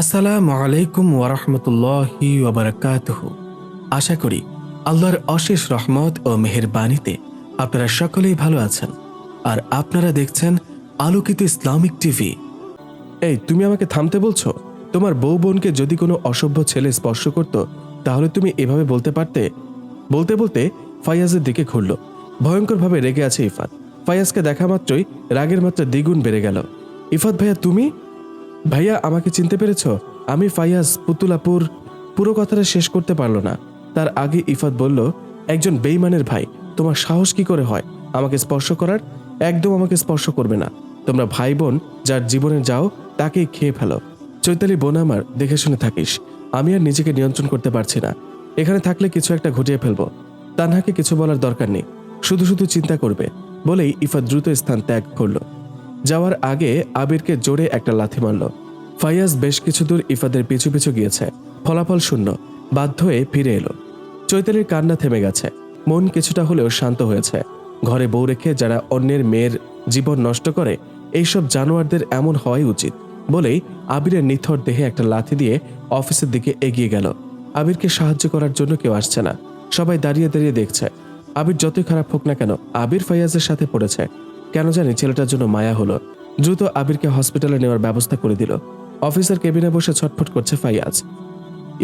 আসসালামু আলাইকুম ওরহমতুল্লাহি ওবরাকাতুহ আশা করি আল্লাহর অশেষ রহমত ও মেহেরবানিতে আপনারা সকলেই ভালো আছেন আর আপনারা দেখছেন আলোকিত ইসলামিক টিভি। এই, তুমি আমাকে থামতে বলছো? তোমার বউ বোনকে যদি কোনো অসভ্য ছেলে স্পর্শ করত, তাহলে তুমি এভাবে বলতে পারতে? বলতে বলতে ফাইয়াজের দিকে ঘুরল। ভয়ঙ্করভাবে রেগে আছে ইফাত। ফাইয়াজকে দেখা মাত্রই রাগের মাত্রা দ্বিগুণ বেড়ে গেল। ইফাত ভাইয়া, তুমি? ভাইয়া, আমাকে চিনতে পেরেছ? আমি ফাইয়াজ পুতুলাপুর পুরো কথাটা শেষ করতে পারল না। তার আগে ইফাত বলল, একজন বেইমানের ভাই, তোমার সাহস কি করে হয়? আমাকে স্পর্শ করার? একদম আমাকে স্পর্শ করবে না। তোমরা ভাই বোন যার জীবনে যাও তাকেই খেয়ে ফেলো। চৈতালি বোন আমার, দেখে শুনে থাকিস। আমি আর নিজেকে নিয়ন্ত্রণ করতে পারছি না। এখানে থাকলে কিছু একটা ঘটিয়ে ফেলব। তানহাকে কিছু বলার দরকার নেই। শুধু শুধু চিন্তা করবে। বলেই ইফাত দ্রুত স্থান ত্যাগ করল। যাওয়ার আগে আবিরকে জোরে একটা লাথি মারল। ফাইয়াজ বেশ কিছু দূর ইফাদের পিছু পিছু গিয়েছে। ফলাফল শূন্য। বাধ্য হয়ে ফিরে এলো। চৈতালির কান্না থেমে গেছে। মন কিছুটা হলেও শান্ত হয়েছে। ঘরে বউ রেখে যারা অন্যের মেয়ের জীবন নষ্ট করে, এইসব জানোয়ারদের এমন হওয়াই উচিত বলেই আবিরের নিথর দেহে একটা লাথি দিয়ে অফিসের দিকে এগিয়ে গেল। আবিরকে সাহায্য করার জন্য কেউ আসছে না। সবাই দাঁড়িয়ে দাঁড়িয়ে দেখছে। আবির যতই খারাপ হোক না কেন, আবির ফাইয়াজের সাথে পড়েছে। কেন জানি ছেলেটার জন্য মায়া হলো। দ্রুত আবিরকে হসপিটালে নেওয়ার ব্যবস্থা করে দিল। অফিসার কেবিনে বসে ছটফট করছে ফাইয়াজ।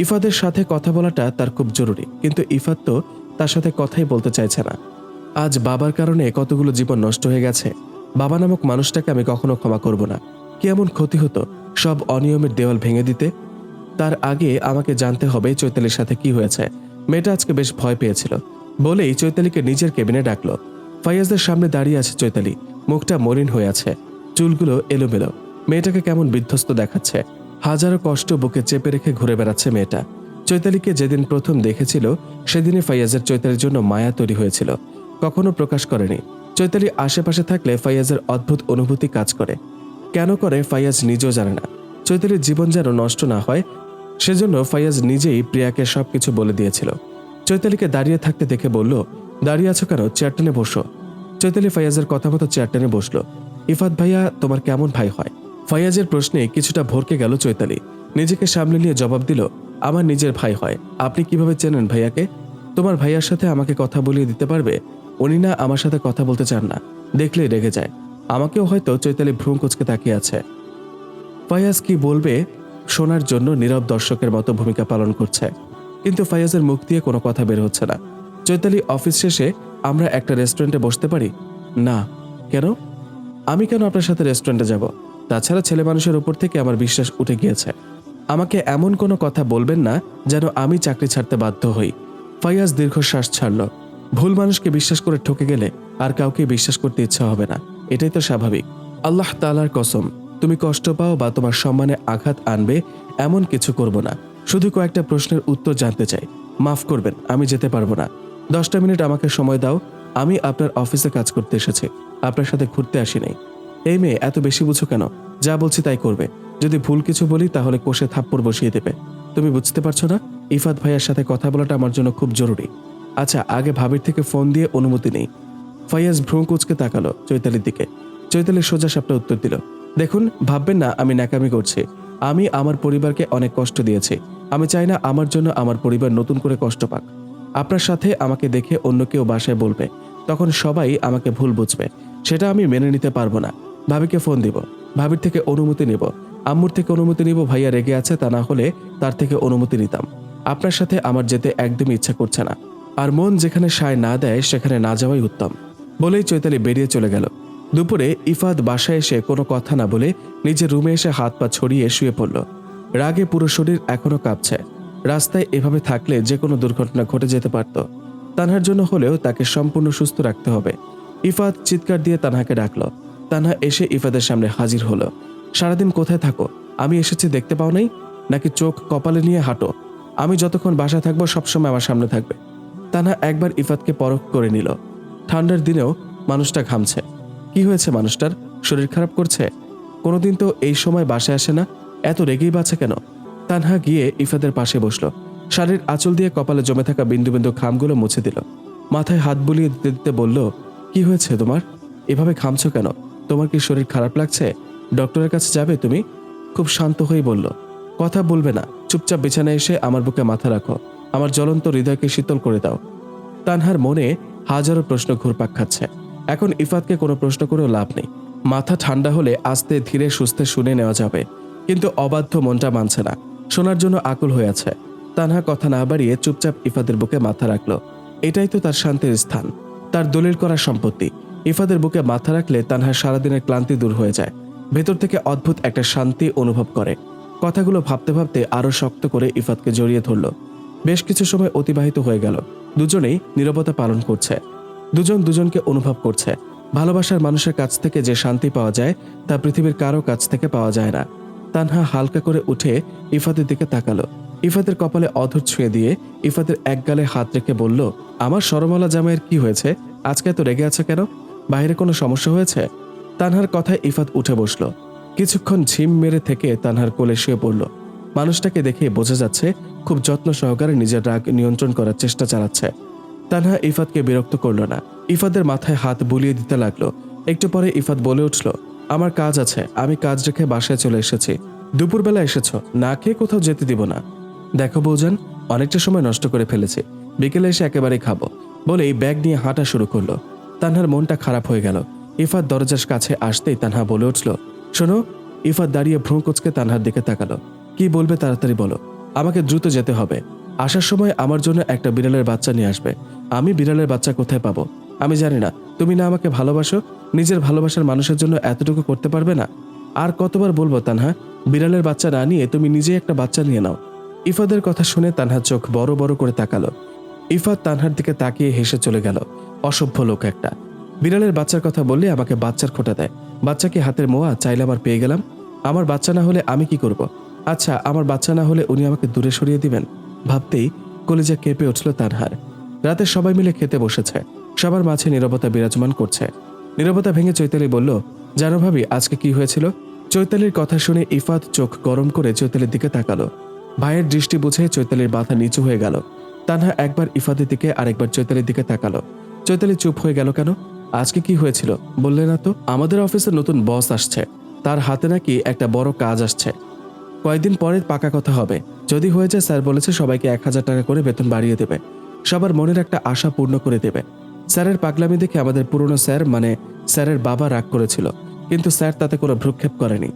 ইফাদের সাথে কথা বলাটা তার খুব জরুরি, কিন্তু ইফাত তো তার সাথে কথাই বলতে চাইছে না। আজ বাবার কারণে কতগুলো জীবন নষ্ট হয়ে গেছে। বাবা নামক মানুষটাকে আমি কখনো ক্ষমা করব না। কি এমন ক্ষতি হতো সব অনিয়মের দেওয়াল ভেঙে দিতে? তার আগে আমাকে জানতে হবে চৈতালির সাথে কি হয়েছে। মেয়েটা আজকে বেশ ভয় পেয়েছিল। বলেই চৈতালিকে নিজের কেবিনে ডাকলো। ফাইয়াজদের সামনে দাঁড়িয়ে আছে চৈতালি। মুখটা মলিন হয়ে আছে। চুলগুলো এলোমেলো। মেয়েটাকে কেমন বিধ্বস্ত দেখাচ্ছে। হাজারো কষ্ট বুকে চেপে রেখে ঘুরে বেড়াচ্ছে মেয়েটা। চৈতালিকে যেদিন প্রথম দেখেছিল, সেদিনই ফাইয়াজের চৈতালির জন্য মায়া তৈরি হয়েছিল। কখনো প্রকাশ করেনি। চৈতালি আশেপাশে থাকলে ফাইয়াজের অদ্ভুত অনুভূতি কাজ করে। কেন করে ফাইয়াজ নিজেও জানে না। চৈতালির জীবন যেন নষ্ট না হয়, সেজন্য ফাইয়াজ নিজেই প্রিয়াকে সবকিছু বলে দিয়েছিল। চৈতালিকে দাঁড়িয়ে থাকতে দেখে বলল দাঁড়িয়ে আছো কেন? চেয়ার টেনে বসো। চৈতালি ফাইয়াজের কথা মতো চেয়ার টেনে বসল। ইফাত ভাইয়া, তোমার কেমন ভাই হয়? ফাইয়াজের প্রশ্নে কিছুটা ভরকে গেল চৈতালি। নিজেকে সামলে নিয়ে জবাব দিল, আমার নিজের ভাই হয়। আপনি কীভাবে চেনেন ভাইয়াকে? তোমার ভাইয়ার সাথে আমাকে কথা বলিয়ে দিতে পারবে? উনি না আমার সাথে কথা বলতে চান না। দেখলেই রেগে যায়। আমাকেও হয়তো চৈতালি ভ্রুম কুচকে তাকিয়ে আছে। ফায়াজ কি বলবে? শোনার জন্য নীরব দর্শকের মতো ভূমিকা পালন করছে। কিন্তু ফায়াজের মুখ দিয়ে কোনো কথা বের হচ্ছে না। চৈতালি অফিস শেষে আমরা একটা রেস্টুরেন্টে বসতে পারি? না। কেন? আমি কেন আপনার সাথে রেস্টুরেন্টে যাব? তাছাড়া ছেলে মানুষের উপর থেকে আমার বিশ্বাস উঠে গিয়েছে। আমাকে এমন কোনো কথা বলবেন না যেন আমি চাকরি ছাড়তে বাধ্য হই। ফাইয়াজ দীর্ঘশ্বাস ছাড়ল। ভুল মানুষকে বিশ্বাস করে ঠকে গেলে আর কাউকে বিশ্বাস করতে ইচ্ছা হবে না। এটাই তো স্বাভাবিক। আল্লাহ তালার কসম, তুমি কষ্ট পাও বা তোমার সম্মানে আঘাত আনবে এমন কিছু করব না। শুধু কয়েকটা প্রশ্নের উত্তর জানতে চাই। মাফ করবেন, আমি যেতে পারব না। দশটা মিনিট আমাকে সময় দাও, আমি আপনার অফিসে কাজ করতে এসেছি, আপনার সাথে ঘুরতে আসি নাই। এই মেয়ে, এত বেশি বুঝো কেন? যা বলছি তাই করবে। যদি ভুল কিছু বলি, তাহলে কোষে থাপ্পড় বসিয়ে দেবে। তুমি বুঝতে পারছ না? ইফাত ভাইয়ার সাথে কথা বলাটা আমার জন্য খুব জরুরি। আচ্ছা আগে ভাবির থেকে ফোন দিয়ে অনুমতি নেই। ফাইয়াজ ভ্রুম কুচকে তাকালো চৈতালির দিকে। চৈতালি সোজা সাপটা উত্তর দিল, দেখুন, ভাববেন না, আমি ন্যাকামি করছি। আমি আমার পরিবারকে অনেক কষ্ট দিয়েছি। আমি চাই না আমার জন্য আমার পরিবার নতুন করে কষ্ট পাক। আপনার সাথে আমাকে দেখে অন্য কেউ বাসায় বলবে, তখন সবাই আমাকে ভুল বুঝবে। সেটা আমি মেনে নিতে পারব না। ভাবিকে ফোন দিব। ভাবির থেকে অনুমতি নিব। আম্মুর থেকে অনুমতি নিব ভাইয়া রেগে আছে, তা না হলে তার থেকে অনুমতি নিতাম। আপনার সাথে আমার যেতে একদমই ইচ্ছা করছে না। আর মন যেখানে সায় না দেয়, সেখানে না যাওয়াই উত্তম। বলেই চৈতালি বেরিয়ে চলে গেল। দুপুরে ইফাদ বাসায় এসে কোনো কথা না বলে নিজের রুমে এসে হাত পা ছড়িয়ে শুয়ে পড়ল। রাগে পুরো শরীর এখনও কাঁপছে। রাস্তায় এভাবে থাকলে যে কোনো দুর্ঘটনা ঘটে যেতে পারত। তানহার জন্য হলেও তাকে সম্পূর্ণ সুস্থ রাখতে হবে। ইফাত চিৎকার দিয়ে তানহাকে ডাকলো। তানহা এসে ইফাদের সামনে হাজির হলো। সারাদিন কোথায় থাকো? আমি এসেছি দেখতে পাও নাই? নাকি চোখ কপালে নিয়ে হাঁটো? আমি যতক্ষণ বাসা থাকব সবসময় আমার সামনে থাকবে। তানহা একবার ইফাতকে পরখ করে নিল। ঠান্ডার দিনেও মানুষটা ঘামছে। কি হয়েছে মানুষটার? শরীর খারাপ করছে? কোনোদিন তো এই সময় বাসায় আসে না? এত রেগেই বাঁচে কেন? তানহা গিয়ে ইফাদের পাশে বসল। শাড়ির আঁচল দিয়ে কপালে জমে থাকা বিন্দু বিন্দু খামগুলো মুছে দিল। মাথায় হাত বুলিয়ে দিতে দিতে বলল, কি হয়েছে তোমার? এভাবে ঘামছো কেন? তোমার কি শরীর খারাপ লাগছে? ডক্টরের কাছে যাবে তুমি? খুব শান্ত হয়ে বলল, কথা বলবে না। চুপচাপ বিছানায় এসে আমার বুকে মাথা রাখো। আমার জ্বলন্ত হৃদয়কে শীতল করে দাও। তানহার মনে হাজারো প্রশ্ন ঘুরপাক খাচ্ছে। এখন ইফাতকে কোনো প্রশ্ন করেও লাভ নেই। মাথা ঠান্ডা হলে আস্তে ধীরে সুস্থে শুনে নেওয়া যাবে। কিন্তু অবাধ্য মনটা মানছে না। শোনার জন্য আকুল হয়ে আছে। তানহা কথা না বাড়িয়ে চুপচাপ ইফাদের বুকে মাথা রাখল। এটাই তো তার শান্তির স্থান। তার দলিল করা সম্পত্তি। ইফাদের বুকে মাথা রাখলে তানহার সারাদিনের ক্লান্তি দূর হয়ে যায়। ভেতর থেকে অদ্ভুত একটা শান্তি অনুভব করে। কথাগুলো ভাবতে ভাবতে আরও শক্ত করে ইফাতকে জড়িয়ে ধরল। বেশ কিছু সময় অতিবাহিত হয়ে গেল। দুজনেই নীরবতা পালন করছে। দুজন দুজনকে অনুভব করছে। ভালোবাসার মানুষের কাছ থেকে যে শান্তি পাওয়া যায়, তা পৃথিবীর কারও কাছ থেকে পাওয়া যায় না। তানহা হালকা করে উঠে ইফাতের দিকে তাকালো। ইফাতের কপালে অধর ছুঁয়ে দিয়ে ইফাতের এক গালে হাত রেখে বলল, আমার সরমালা জামাইয়ের কি হয়েছে? আজকে এত রেগে আছে কেন? বাইরে কোনো সমস্যা হয়েছে? তানহার কথায় ইফাত উঠে বসল। কিছুক্ষণ ঝিম মেরে থেকে তানহার কোলে শুয়ে পড়ল। মানুষটাকে দেখে বোঝা যাচ্ছে খুব যত্ন সহকারে নিজের রাগ নিয়ন্ত্রণ করার চেষ্টা চালাচ্ছে। তানহা ইফাতকে বিরক্ত করল না। ইফাদের মাথায় হাত বুলিয়ে দিতে লাগল। একটু পরে ইফাত বলে উঠল আমার কাজ আছে, আমি কাজ রেখে বাসায় চলে এসেছি। দুপুরবেলা এসেছ, না খেয়ে কোথাও যেতে দিব না। দেখো বৌজান অনেকটা সময় নষ্ট করে ফেলেছি। বিকেলে এসে একেবারে খাব। বলে এই ব্যাগ নিয়ে হাঁটা শুরু করল। তানহার মনটা খারাপ হয়ে গেল। ইফাত দরজার কাছে আসতেই তানহা বলে উঠল, শোনো, ইফাত দাঁড়িয়ে ভ্রু কুচকে তানহার দিকে তাকালো। কি বলবে তাড়াতাড়ি বলো। আমাকে দ্রুত যেতে হবে। আসার সময় আমার জন্য একটা বিড়ালের বাচ্চা নিয়ে আসবে। আমি বিড়ালের বাচ্চা কোথায় পাবো? আমি জানি না। তুমি না আমাকে ভালোবাসো, নিজের ভালোবাসার মানুষের জন্য এতটুকু করতে পারবে না? আর কতবার বলব, তানহা, বিড়ালের বাচ্চা না নিয়ে তুমি নিজে একটা বাচ্চা নিয়ে নাও। ইফাদের কথা শুনে তানহা চোখ বড় বড় করে তাকালো। ইফাত তানহার দিকে তাকিয়ে হেসে চলে গেল। অসভ্য লোক একটা। বিড়ালের বাচ্চার কথা বললে আমাকে বাচ্চার খোটা দেয়। বাচ্চাকে হাতের মোয়া, চাইলে আমার পেয়ে গেলাম। আমার বাচ্চা না হলে আমি কি করব? আচ্ছা আমার বাচ্চা না হলে উনি আমাকে দূরে সরিয়ে দিবেন? ভাবতেই কলিজা কেঁপে উঠল তানহার। রাতে সবাই মিলে খেতে বসেছে। সবার মাঝে নীরবতা বিরাজমান করছে। নীরবতা ভেঙে চৈতালি বলল, জানো ভাবি, আজকে কি হয়েছিল? চৈতালির কথা শুনে ইফাত চোখ গরম করে চৈতালির দিকে তাকালো। ভাইয়ের দৃষ্টি বুঝে চৈতালির মাথা নিচু হয়ে গেল। তানহা একবার ইফাতের দিকে আরেকবার চৈতালির দিকে তাকালো। চৈতালি চুপ হয়ে গেল কেন? আজকে কি হয়েছিল? বললে না তো? আমাদের অফিসে নতুন বস আসছে। তার হাতে নাকি একটা বড় কাজ আসছে। কয়েকদিন পরে পাকা কথা হবে। যদি হয়ে যায়, স্যার বলেছে সবাইকে এক হাজার টাকা করে বেতন বাড়িয়ে দেবে। সবার মনের একটা আশা পূর্ণ করে দেবে। স্যারের পাগলামি দেখে আমাদের পুরনো স্যার মানে স্যারের বাবা রাগ করেছিল। কিন্তু স্যার তাতে কোনো ভ্রুক্ষেপ করেনি।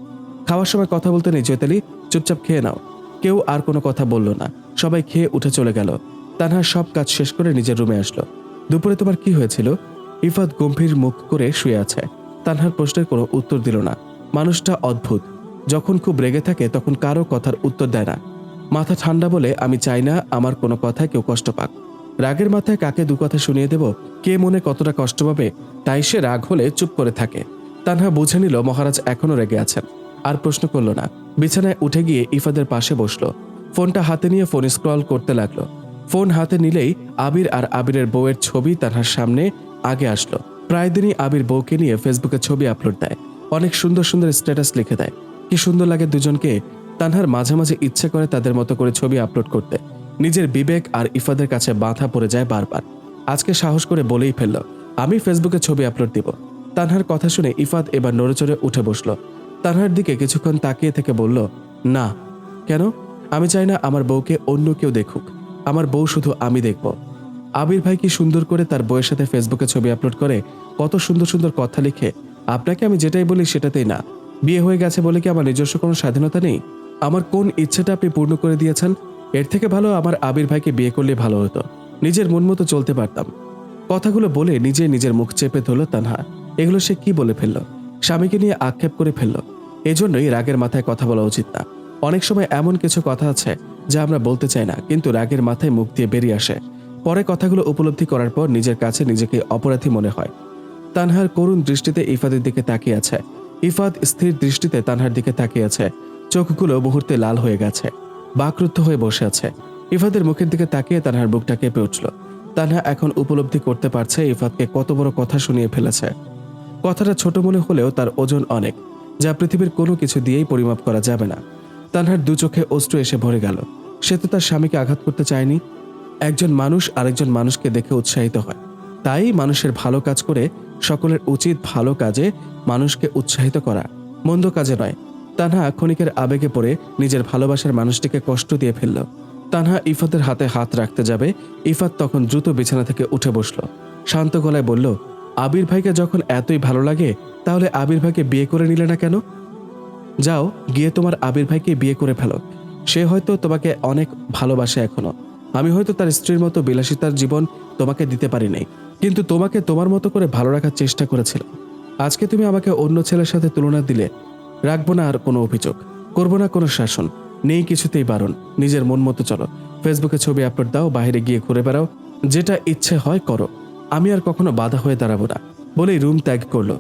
খাওয়ার সময় কথা বলতে নেই, চৈতালি। চুপচাপ খেয়ে নাও। কেউ আর কোনো কথা বলল না। সবাই খেয়ে উঠে চলে গেল। তানহা সব কাজ শেষ করে নিজের রুমে আসলো। দুপুরে তোমার কি হয়েছিল? ইফাত গম্ভীর মুখ করে শুয়ে আছে। তানহার প্রশ্নের কোনো উত্তর দিল না। মানুষটা অদ্ভুত। যখন খুব রেগে থাকে, তখন কারও কথার উত্তর দেয় না। মাথা ঠান্ডা বলে, আমি চাই না, আমার কোনো কথায় কেউ কষ্ট পাক। রাগের মাথায় কাকে দু কথা শুনিয়ে দেব? কে মনে কতটা কষ্ট পাবে? তাই সে রাগ হলে চুপ করে থাকে। তানহা বুঝে নিল মহারাজ এখনও রেগে আছেন। আর প্রশ্ন করল না। বিছানায় উঠে গিয়ে ইফাদের পাশে বসল। ফোনটা হাতে নিয়ে ফোন স্ক্রল করতে লাগল। ফোন হাতে নিলেই আবির আর আবিরের বউয়ের ছবি তানহার সামনে আগে আসলো। প্রায় দিনই আবির বউকে নিয়ে ফেসবুকে ছবি আপলোড দেয়। অনেক সুন্দর সুন্দর স্ট্যাটাস লিখে দেয়। কি সুন্দর লাগে দুজনকে। তানহার মাঝে মাঝে ইচ্ছে করে তাদের মতো করে ছবি আপলোড করতে। নিজের বিবেক আর ইফাদের কাছে বাধা পড়ে যায় বারবার। আজকে সাহস করে বলেই ফেলল, আমি ফেসবুকে ছবি আপলোড দিব। তানহার কথা শুনে ইফাত এবার নড়েচড়ে উঠে বসল। তানহার দিকে কিছুক্ষণ তাকিয়ে থেকে বলল, না, কেন? আমি চাই না আমার বউকে অন্য কেউ দেখুক। আমার বউ শুধু আমি দেখব। আবির ভাই কি সুন্দর করে তার বউয়ের সাথে ফেসবুকে ছবি আপলোড করে কত সুন্দর সুন্দর কথা লিখে, আপনাকে আমি যেটাই বলি সেটাতেই না। বিয়ে হয়ে গেছে বলে কি আমার নিজস্ব কোনো স্বাধীনতা নেই? আমার কোন ইচ্ছেটা আপনি পূর্ণ করে দিয়েছেন? এর থেকে ভালো আমার আবির ভাইকে বিয়ে করলে ভালো হতো। নিজের মন মতো চলতে পারতাম। কথাগুলো বলে নিজে নিজের মুখ চেপে ধরল তানহা। এগুলো সে কি বলে ফেলল? স্বামীকে নিয়ে আক্ষেপ করে ফেলল। এজন্যই রাগের মাথায় কথা বলা উচিত না। অনেক সময় এমন কিছু কথা আছে যা আমরা বলতে চাই না, কিন্তু রাগের মাথায় মুখ দিয়ে বেরিয়ে আসে। পরে কথাগুলো উপলব্ধি করার পর নিজের কাছে নিজেকে অপরাধী মনে হয়। তানহার করুণ দৃষ্টিতে ইফাদের দিকে তাকিয়ে আছে। ইফাদ স্থির দৃষ্টিতে তানহার দিকে তাকিয়ে আছে। চোখগুলো মুহূর্তে লাল হয়ে গেছে। বাকরুদ্ধ হয়ে বসে আছে। ইফাদের মুখের দিকে তাকিয়ে তানহার বুকটা কেঁপে উঠল। তানহা এখন উপলব্ধি করতে পারছে ইফাদকে কত বড় কথা শুনিয়ে ফেলেছে। কথাটা ছোট মনে হলেও তার ওজন অনেক, যা পৃথিবীর কোনো কিছু দিয়েই পরিমাপ করা যাবে না। তানহার দু চোখে অশ্রু এসে ভরে গেল। সে তো তার স্বামীকে আঘাত করতে চায়নি। একজন মানুষ আরেকজন মানুষকে দেখে উৎসাহিত হয়। তাই মানুষের ভালো কাজ করে সকলের উচিত ভালো কাজে মানুষকে উৎসাহিত করা। মন্দ কাজে নয় তানহা ক্ষণিকের আবেগে পড়ে নিজের ভালোবাসার মানুষটিকে কষ্ট দিয়ে ফেলল। তানহা ইফাতের হাতে হাত রাখতে যাবে, ইফাত তখন দ্রুত বিছানা থেকে উঠে বসল। শান্ত গলায় বলল, আবির ভাইকে যখন এতই ভালো লাগে, তাহলে আবির ভাইকে বিয়ে করে নিলে না কেন? যাও, গিয়ে তোমার আবির ভাইকে বিয়ে করে ফেলো। সে হয়তো তোমাকে অনেক ভালোবাসে এখনও। আমি হয়তো তার স্ত্রীর মতো বিলাসিতার জীবন তোমাকে দিতে পারি নাই, কিন্তু তোমাকে তোমার মতো করে ভালো রাখার চেষ্টা করেছিলাম। আজকে তুমি আমাকে অন্য ছেলের সাথে তুলনা দিলে রাখব না আর কোনো অভিযোগ। করব না কোনো শাসন। নেই কিছুতেই বারণ। নিজের মন মতো চলো। ফেসবুকে ছবি আপলোড দাও, বাইরে গিয়ে ঘুরে বেড়াও। যেটা ইচ্ছে হয় করো। আমি আর কখনো বাধা হয়ে দাঁড়াবো না। বলেই রুম ত্যাগ করল।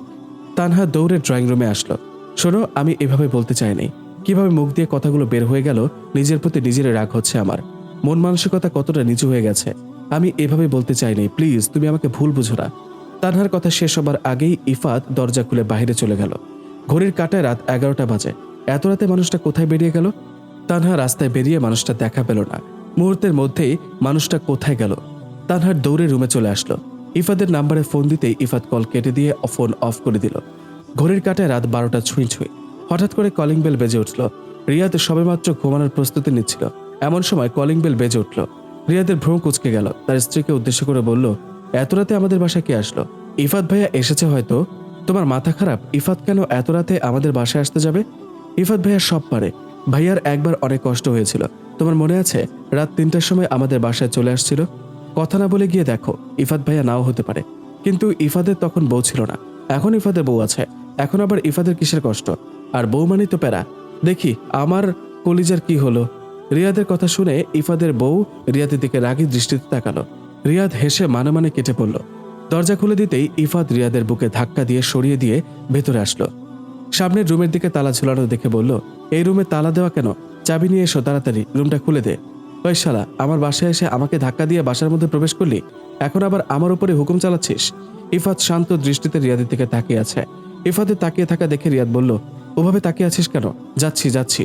তানহা দৌড়ে ড্রয়িং রুমে আসলো। শোনো, আমি এভাবে বলতে চাইনি কীভাবে মুখ দিয়ে কথাগুলো বের হয়ে গেল, নিজের প্রতি নিজের রাগ হচ্ছে আমার। মন মানসিকতা কতটা নিচু হয়ে গেছে, আমি এভাবে বলতে চাইনি প্লিজ, তুমি আমাকে ভুল বুঝো না। তানহার কথা শেষ হবার আগেই ইফাত দরজা খুলে বাইরে চলে গেল। ঘড়ির কাটায় রাত এগারোটা বাজে। এত রাতে মানুষটা কোথায় বেরিয়ে গেল? তানহা রাস্তায় বেরিয়ে মানুষটা দেখা পেল না। মুহূর্তের মধ্যেই মানুষটা কোথায় গেল? তানহার দৌড়ে রুমে চলে আসলো। ইফাদের নাম্বারে ফোন দিতেই ইফাত কল কেটে দিয়ে ফোন অফ করে দিল। ঘড়ির কাটায় রাত বারোটা ছুঁই ছুঁই। হঠাৎ করে কলিং বেল বেজে উঠল। রিয়াদ সবেমাত্র ঘুমানোর প্রস্তুতি নিচ্ছিল। এমন সময় কলিং বেল বেজে উঠল। রিয়াদের ভ্রম কুচকে গেল। তার স্ত্রীকে উদ্দেশ্য করে বলল, এত রাতে আমাদের বাসায় কে আসলো? ইফাত ভাইয়া এসেছে হয়তো? তোমার মাথা খারাপ? ইফাত কেন এত রাতে আমাদের বাসায় আসতে যাবে? ইফাত ভাইয়া সব পারে। ভাইয়ার একবার অনেক কষ্ট হয়েছিল। তোমার মনে আছে? রাত তিনটার সময় আমাদের বাসায় চলে আসছিল। কথা না বলে গিয়ে দেখো, ইফাত ভাইয়া নাও হতে পারে। কিন্তু ইফাদের তখন বউ ছিল না। এখন ইফাদের বউ আছে। এখন আবার ইফাদের কিসের কষ্ট? আর বউ মানেই তো প্যারা। দেখি, আমার কলিজার কি হলো? রিয়াদের কথা শুনে ইফাদের বউ রিয়াদের দিকে রাগী দৃষ্টিতে তাকালো। রিয়াদ হেসে মানে মানে কেটে পড়ল। দরজা খুলে দিতেই ইফাদ রিয়াদের বুকে ধাক্কা দিয়ে সরিয়ে দিয়ে ভেতরে আসলো। সামনের রুমের দিকে তালা ঝুলানো দেখে বলল, এই রুমে তালা দেওয়া কেন? চাবি নিয়ে এসো তাড়াতাড়ি, রুমটা খুলে দে। ওই আমার বাসায় এসে আমাকে ধাক্কা দিয়ে বাসার মধ্যে প্রবেশ করলি? এখন আবার আমার উপরে হুকুম চালাচ্ছিস? ইফাত শান্ত দৃষ্টিতে রিয়াদের দিকে তাকিয়ে আছে। ইফাদের তাকিয়ে থাকা দেখে রিয়াদ বলল, ওভাবে তাকিয়ে আছিস কেন? যাচ্ছি যাচ্ছি।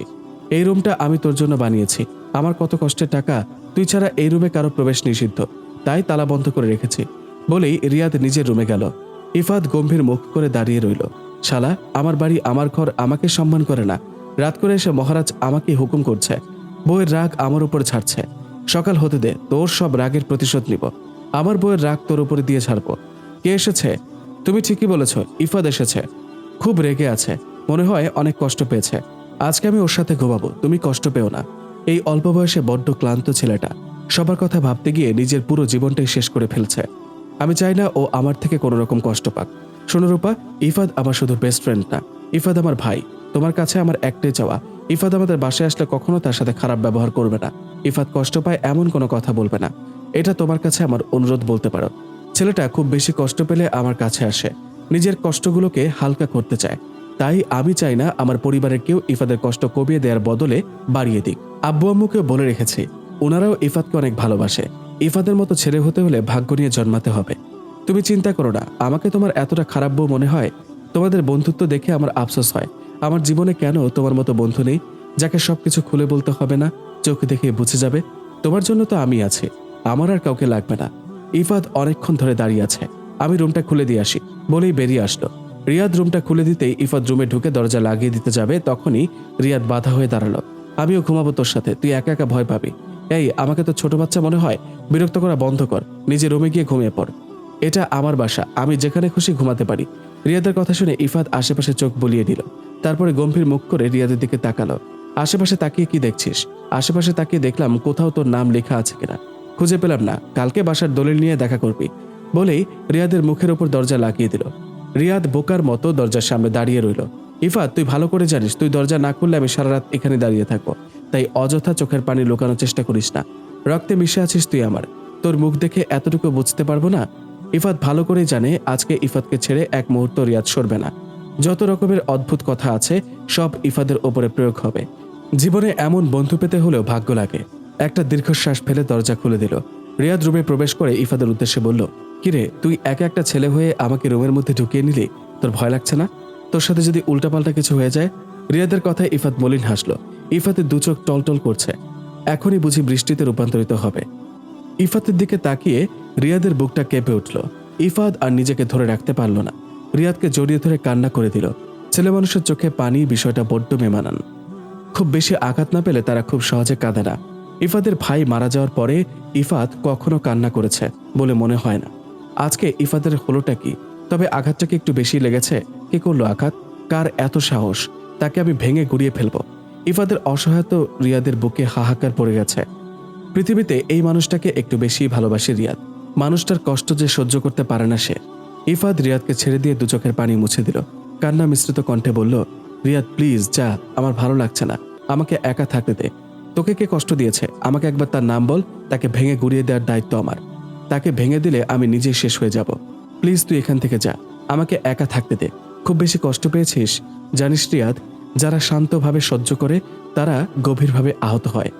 এই রুমটা আমি তোর জন্য বানিয়েছি। আমার কত কষ্টের টাকা, তুই ছাড়া এই রুমে কারও প্রবেশ নিষিদ্ধ। তাই তালা বন্ধ করে রেখেছি। বলেই রিয়াদ নিজের রুমে গেল। ইফাত গম্ভীর মুখ করে দাঁড়িয়ে রইল। শালা, আমার বাড়ি, আমার ঘর আমাকে সম্মান করে না। রাত করে এসে মহারাজ আমাকে হুকুম করছে। বউয়ের রাগ আমার উপর ছাড়ছে সকাল হতে দে, তোর সব রাগের প্রতিশোধ নিব। আমার বউয়ের রাগ তোর উপরে দিয়ে ছাড়বো কে এসেছে? তুমি ঠিকই বলেছ, ইফাদ এসেছে। খুব রেগে আছে। মনে হয় অনেক কষ্ট পেয়েছে। আজকে আমি ওর সাথে ঘুমাবো, তুমি কষ্ট পেও না। এই অল্প বয়সে বড্ড ক্লান্ত ছেলেটা। সবার কথা ভাবতে গিয়ে নিজের পুরো জীবনটাই শেষ করে ফেলছে। আমি চাই না ও আমার থেকে কোনো রকম কষ্ট পাক। শোনো রূপা, ইফাদ আমার শুধু বেস্ট ফ্রেন্ড না। ইফাদ আমার ভাই। তোমার কাছে আমার একটাই চাওয়া। ইফাদ আমাদের বাসায় আসলে কখনো তার সাথে খারাপ ব্যবহার করবে না। ইফাদ কষ্ট পায় এমন কোনো কথা বলবে না। এটা তোমার কাছে আমার অনুরোধ বলতে পারো। ছেলেটা খুব বেশি কষ্ট পেলে আমার কাছে আসে। নিজের কষ্টগুলোকে হালকা করতে চায়। তাই আমি চাই না আমার পরিবারের কেউ ইফাদের কষ্ট কমিয়ে দেওয়ার বদলে বাড়িয়ে দিক। আব্বু আম্মুকেও বলে রেখেছি ওনারাও ইফাদকে অনেক ভালোবাসে। ইফাদের মতো ছেলে হতে হলে ভাগ্য নিয়ে জন্মাতে হবে। তুমি চিন্তা করো না, আমাকে তোমার এতটা খারাপ বউ মনে হয়? তোমাদের বন্ধুত্ব দেখে আমার আফসোস হয়। আমার জীবনে কেন তোমার মতো বন্ধু নেই, যাকে সবকিছু খুলে বলতে হবে না, চোখ দেখে বুঝে যাবে? তোমার জন্য তো আমি আছি, আমার আর কাউকে লাগবে না। ইফাদ অনেকক্ষণ ধরে দাঁড়িয়ে আছে। আমি রুমটা খুলে দিয়ে আসি, বলেই বেরিয়ে আসলো। রিয়াদ রুমটা খুলে দিতেই ইফাদ রুমে ঢুকে দরজা লাগিয়ে দিতে যাবে, তখনই রিয়াদ বাধা হয়ে দাঁড়াল। আমিও ঘুমাবো তোর সাথে, তুই একা একা ভয় পাবি। এই, আমাকে তো ছোট বাচ্চা মনে হয়। বিরক্ত করা বন্ধ কর। নিজে রুমে গিয়ে ঘুমিয়ে পড়। এটা আমার বাসা। আমি যেখানে খুশি ঘুমাতে পারি। রিয়াদের কথা শুনে ইফাত আশেপাশে চোখ বলিয়ে দিল। তারপরে গম্ভীর মুখ করে রিয়াদের দিকে তাকালো। আশেপাশে তাকিয়ে কি দেখছিস? আশেপাশে তাকিয়ে দেখলাম কোথাও তোর নাম লেখা আছে কিনা। খুঁজে পেলাম না। কালকে বাসার দলিল নিয়ে দেখা করবি। বলেই রিয়াদের মুখের ওপর দরজা লাগিয়ে দিল। রিয়াদ বোকার মতো দরজার সামনে দাঁড়িয়ে রইল। ইফাত, তুই ভালো করে জানিস, তুই দরজা না খুললে আমি সারা রাত এখানে দাঁড়িয়ে থাকব। তাই অযথা চোখের পানি লুকানোর চেষ্টা করিস না। রক্তে মিশে আছিস তুই আমার। তোর মুখ দেখে এতটুকু বুঝতে পারব না? ইফাত ভালো করেই জানে আজকে ইফাতকে ছেড়ে এক মুহূর্ত রিয়াদ সরবে না। যত রকমের অদ্ভুত কথা আছে, সব ইফাদের ওপরে প্রয়োগ হবে। জীবনে এমন বন্ধু পেতে হলেও ভাগ্য লাগে। একটা দীর্ঘশ্বাস ফেলে দরজা খুলে দিল। রিয়াদ রুমে প্রবেশ করে ইফাদের উদ্দেশ্যে বলল, কিরে, তুই একা একটা ছেলে হয়ে আমাকে রুমের মধ্যে ঢুকিয়ে নিলি? তোর ভয় লাগছে না? তোর সাথে যদি উল্টাপাল্টা কিছু হয়ে যায়? রিয়াদের কথায় ইফাত মলিন হাসলো। ইফাতের দু চোখ টলটল করছে। এখনই বুঝি বৃষ্টিতে রূপান্তরিত হবে। ইফাতের দিকে তাকিয়ে রিয়াদের বুকটা কেঁপে উঠল। ইফাদ আর নিজেকে ধরে রাখতে পারল না। রিয়াদকে জড়িয়ে ধরে কান্না করে দিল। ছেলে মানুষের চোখে পানি বিষয়টা বড্ড মেমানান। খুব বেশি আঘাত না পেলে তারা খুব সহজে কাঁদে না। ইফাদের ভাই মারা যাওয়ার পরে ইফাত কখনো কান্না করেছে বলে মনে হয় না। আজকে ইফাদের হলোটা কি? তবে আঘাতটা কি একটু বেশি লেগেছে? কে করল আঘাত? কার এত সাহস? তাকে আমি ভেঙে গুড়িয়ে ফেলব। ইফাদের অসহায়ত রিয়াদের বুকে হাহাকার পড়ে গেছে। পৃথিবীতে এই মানুষটাকে একটু বেশি ভালোবাসে রিয়াদ। মানুষটার কষ্ট যে সহ্য করতে পারে না সে। ইফাদ রিয়াদকে ছেড়ে দিয়ে দু পানি মুছে দিল। কান্না মিশ্রিত কণ্ঠে বলল, রিয়াদ, প্লিজ, যা, আমার ভালো লাগছে না। আমাকে একা থাকতে দে। তোকে কে কষ্ট দিয়েছে? আমাকে একবার তার নাম বল, তাকে ভেঙে গুড়িয়ে দেওয়ার দায়িত্ব আমার। তাকে ভেঙে দিলে আমি নিজেই শেষ হয়ে যাব। প্লিজ, তুই এখান থেকে যা। আমাকে একা থাকতে দে। খুব বেশি কষ্ট পেয়েছিস? জানিস রিয়াদ যারা শান্তভাবে সহ্য করে, তারা গভীরভাবে আহত হয়।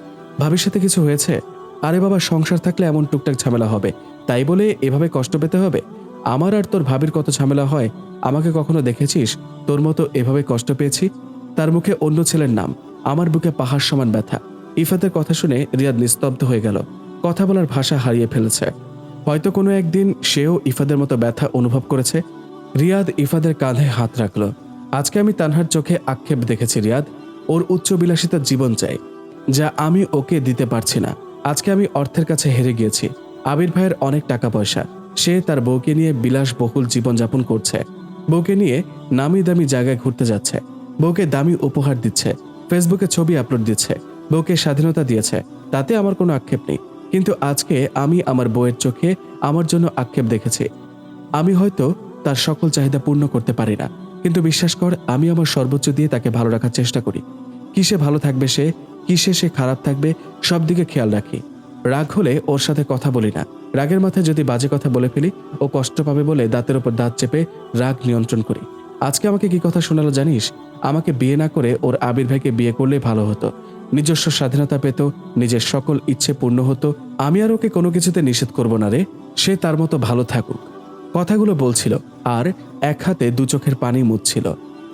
সাথে কিছু হয়েছে? আরে বাবা, সংসার থাকলে এমন টুকটাক ঝামেলা হবে। তাই বলে এভাবে কষ্ট পেতে হবে? আমার আর তোর ভাবির কত ঝামেলা হয়? আমাকে কখনো দেখেছিস? তোর মতো এভাবে কষ্ট পেয়েছি? তার মুখে অন্য ছেলের নাম। আমার বুকে পাহাড় সমান ব্যথা। ইফাতের কথা শুনে রিয়াদ নিস্তব্ধ হয়ে গেল। কথা বলার ভাষা হারিয়ে ফেলেছে। হয়তো কোনো একদিন সেও ইফাদের মতো ব্যথা অনুভব করেছে। রিয়াদ ইফাদের কাঁধে হাত রাখল। আজকে আমি তানহার চোখে আক্ষেপ দেখেছি রিয়াদ। ওর উচ্চবিলাসিতার জীবন চাই, যা আমি ওকে দিতে পারছি না। আজকে আমি অর্থের কাছে হেরে গিয়েছি। আবির ভাইয়ের অনেক টাকা পয়সা সে তার বউকে নিয়ে বিলাসবহুল জীবনযাপন করছে। বউকে নিয়ে নামি দামি জায়গায় ঘুরতে যাচ্ছে। বউকে দামি উপহার দিচ্ছে। ফেসবুকে ছবি আপলোড দিচ্ছে। বউকে স্বাধীনতা দিয়েছে। তাতে আমার কোনো আক্ষেপ নেই। কিন্তু আজকে আমি আমার বউয়ের চোখে আমার জন্য আক্ষেপ দেখেছি। আমি হয়তো তার সকল চাহিদা পূর্ণ করতে পারি না। কিন্তু বিশ্বাস কর, আমি আমার সর্বোচ্চ দিয়ে তাকে ভালো রাখার চেষ্টা করি। কিসে ভালো থাকবে সে, কিসে সে খারাপ থাকবে, সব দিকে খেয়াল রাখি। রাগ হলে ওর সাথে কথা বলি না। রাগের মাথায় যদি বাজে কথা বলে ফেলি, ও কষ্ট পাবে বলে দাঁতের ওপর দাঁত চেপে রাগ নিয়ন্ত্রণ করি। আজকে আমাকে কি কথা শোনালো জানিস? আমাকে বিয়ে না করে ওর আবির ভাইকে বিয়ে করলে ভালো হতো। নিজস্ব স্বাধীনতা পেত, নিজের সকল ইচ্ছে পূর্ণ হতো। আমি আর ওকে কোনো কিছুতে নিষেধ করব না রে। সে তার মতো ভালো থাকুক। কথাগুলো বলছিল, আর এক হাতে দু চোখের পানি মুছছিল।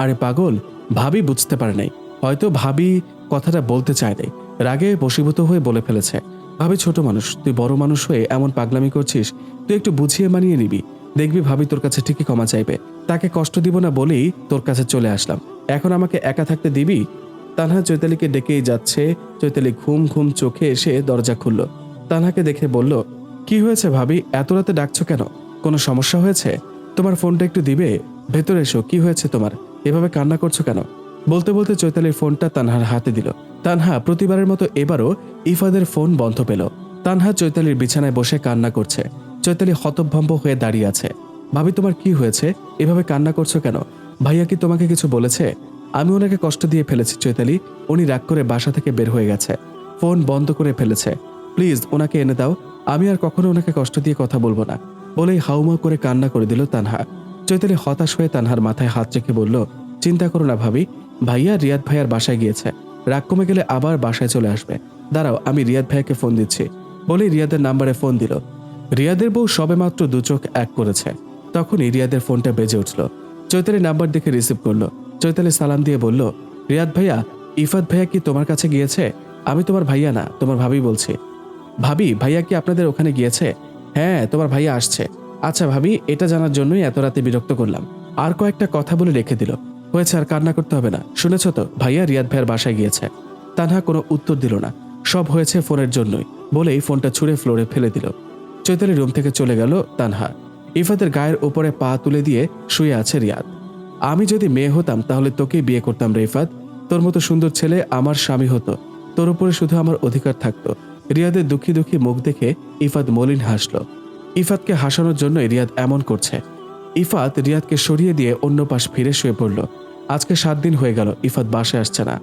আরে পাগল, ভাবি বুঝতে পারে নাই। হয়তো ভাবি কথাটা বলতে চায় নাই। রাগে বশীভূত হয়ে বলে ফেলেছে, ভাবি ছোট মানুষ, তুই বড় মানুষ হয়ে এমন পাগলামি করছিস, তুই একটু বুঝিয়ে মানিয়ে নিবি। দেখবি ভাবি তোর কাছে ঠিকই ক্ষমা চাইবে। তাকে কষ্ট দিব না বলেই তোর কাছে চলে আসলাম। এখন আমাকে একা থাকতে দিবি? তানহা চৈতালিকে ডেকেই যাচ্ছে। চৈতালি ঘুম ঘুম চোখে এসে দরজা খুলল। তানহাকে দেখে বলল, কি হয়েছে ভাবি? এত রাতে ডাকছো কেন? কোনো সমস্যা হয়েছে? তোমার ফোনটা একটু দিবে? ভেতরে এসো, কি হয়েছে তোমার? এভাবে কান্না করছ কেন? বলতে বলতে চৈতালির ফোনটা তানহার হাতে দিল। তানহা প্রতিবারের মতো এবারও ইফাদের ফোন বন্ধ পেল। তানহা চৈতালির বিছানায় বসে কান্না করছে। চৈতালি হতভম্ব হয়ে দাঁড়িয়ে আছে। ভাবি, তোমার কি হয়েছে? এভাবে কান্না করছ কেন? ভাইয়া কি তোমাকে কিছু বলেছে? আমি ওনাকে কষ্ট দিয়ে ফেলেছি, চৈতালি। উনি রাগ করে বাসা থেকে বের হয়ে গেছে। ফোন বন্ধ করে ফেলেছে। প্লিজ, ওনাকে এনে দাও। আমি আর কখনো ওনাকে কষ্ট দিয়ে কথা বলব না। বলেই হাউমাউ করে কান্না করে দিল তানহা। চৈতালি হতাশ হয়ে তানহার মাথায় হাত রেখে বলল, চিন্তা করো না ভাবি, ভাইয়া রিয়াদ ভাইয়ার বাসায় গিয়েছে। রাগ কমে গেলে আবার বাসায় চলে আসবে। দাঁড়াও, আমি রিয়াদ ভাইয়াকে ফোন দিচ্ছি। বলেই রিয়াদের নাম্বারে ফোন দিল। রিয়াদের বউ সবেমাত্র দু চোখ এক করেছে। তখনই রিয়াদের ফোনটা বেজে উঠল। চৈতালি নাম্বার দেখে রিসিভ করল। চৈতালি সালাম দিয়ে বলল, রিয়াদ ভাইয়া, ইফাত ভাইয়া কি তোমার কাছে গিয়েছে? আমি তোমার ভাইয়া না, তোমার ভাবি বলছি। ভাবি, ভাইয়া কি আপনাদের ওখানে গিয়েছে? হ্যাঁ তোমার ভাইয়া আসছে। আচ্ছা ভাবি, এটা জানার জন্যই এত রাতে বিরক্ত করলাম। আর কয়েকটা কথা বলে রেখে দিল। হয়েছে, আর কান্না করতে হবে না। শুনেছ তো? ভাইয়া রিয়াদ ভাইয়ের বাসায় গিয়েছে। তানহা কোনো উত্তর দিল না। সব হয়েছে ফোনের জন্যই। বলেই ফোনটা ছুঁড়ে ফ্লোরে ফেলে দিল। চৈতালি রুম থেকে চলে গেল তানহা। ইফাতের গায়ের উপরে পা তুলে দিয়ে শুয়ে আছে রিয়াদ। আমি যদি মেয়ে হতাম, তাহলে তোকেই বিয়ে করতাম রে তোর মতো সুন্দর ছেলে আমার স্বামী হতো। তোর উপরে শুধু আমার অধিকার থাকতো। রিয়াদের দুঃখী দুঃখী মুখ দেখে ইফাত মলিন হাসল। ইফাতকে হাসানোর জন্য রিয়াদ এমন করছে। ইফাত রিয়াদকে সরিয়ে দিয়ে অন্য পাশ ফিরে শুয়ে পড়ল। আজকে সাত দিন হয়ে গেল, ইফাত বাসে আসছে না।